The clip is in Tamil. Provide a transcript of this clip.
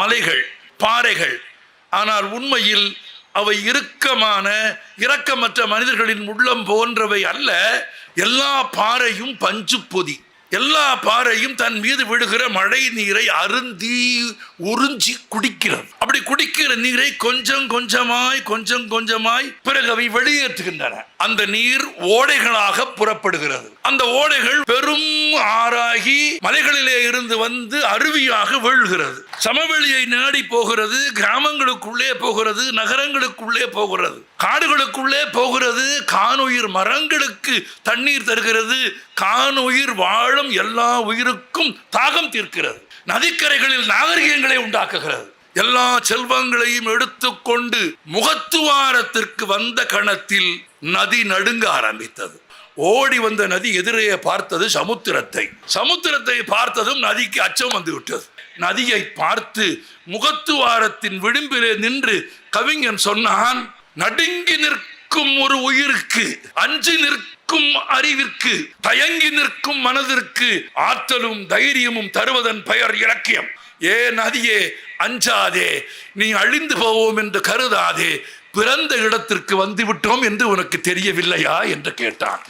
மலைகள் பாறைகள். ஆனால் உண்மையில் அவை இறுக்கமான இரக்கமற்ற மனிதர்களின் உள்ளம் போன்றவை அல்ல. எல்லா பாறையும் பஞ்சு பொதி. எல்லா பாறையும் தன் மீது விழுகிற மழை நீரை அருந்தி உறிஞ்சி குடிக்கிறது. அப்படி குடிக்கிற நீரை கொஞ்சம் கொஞ்சமாய் கொஞ்சம் கொஞ்சமாய் பிறகு அவை வெளியேற்றுகின்றன. அந்த நீர் ஓடைகளாக புறப்படுகிறது. அந்த ஓடைகள் பெரும் ஆறாகி மலைகளிலே இருந்து வந்து அருவியாக வீழ்கிறது. சமவெளியை நாடி போகிறது கிராமங்களுக்குள்ளே போகிறது நகரங்களுக்குள்ளே போகிறது. காடுகளுக்குள்ளே போகிறது கானுயிர் மரங்களுக்கு தண்ணீர் தருகிறது. கானுயிர் வாழும் எல்லா உயிருக்கும் தாகம் தீர்க்கிறது. நதிக்கரைகளில் நாகரிகங்களை உண்டாக்குகிறது. எல்லா செல்வங்களையும் எடுத்துக்கொண்டு முகத்துவாரத்திற்கு வந்த கணத்தில் நதி நடுங்க ஆரம்பித்தது. ஓடி வந்த நதி எதிரே பார்த்தது சமுத்திரத்தை. சமுத்திரத்தை பார்த்ததும் நதிக்கு அச்சம் வந்து விட்டது. நதியை பார்த்து முகத்துவாரத்தின் விளிம்பிலே நின்று கவிஞன் சொன்னான் நடுங்கி நிற்கும் ஒரு உயிருக்கு அஞ்சு நிற்கும் அறிவிற்கு தயங்கி நிற்கும் மனதிற்கு ஆற்றலும் தைரியமும் தருவதன் பெயர் இலக்கியம். ஏ நதியே அஞ்சாதே நீ அழிந்து போவோம் என்று கருதாதே பிறந்த இடத்திற்கு வந்துவிட்டோம் என்று உனக்கு தெரியவில்லையா? என்று கேட்டான்.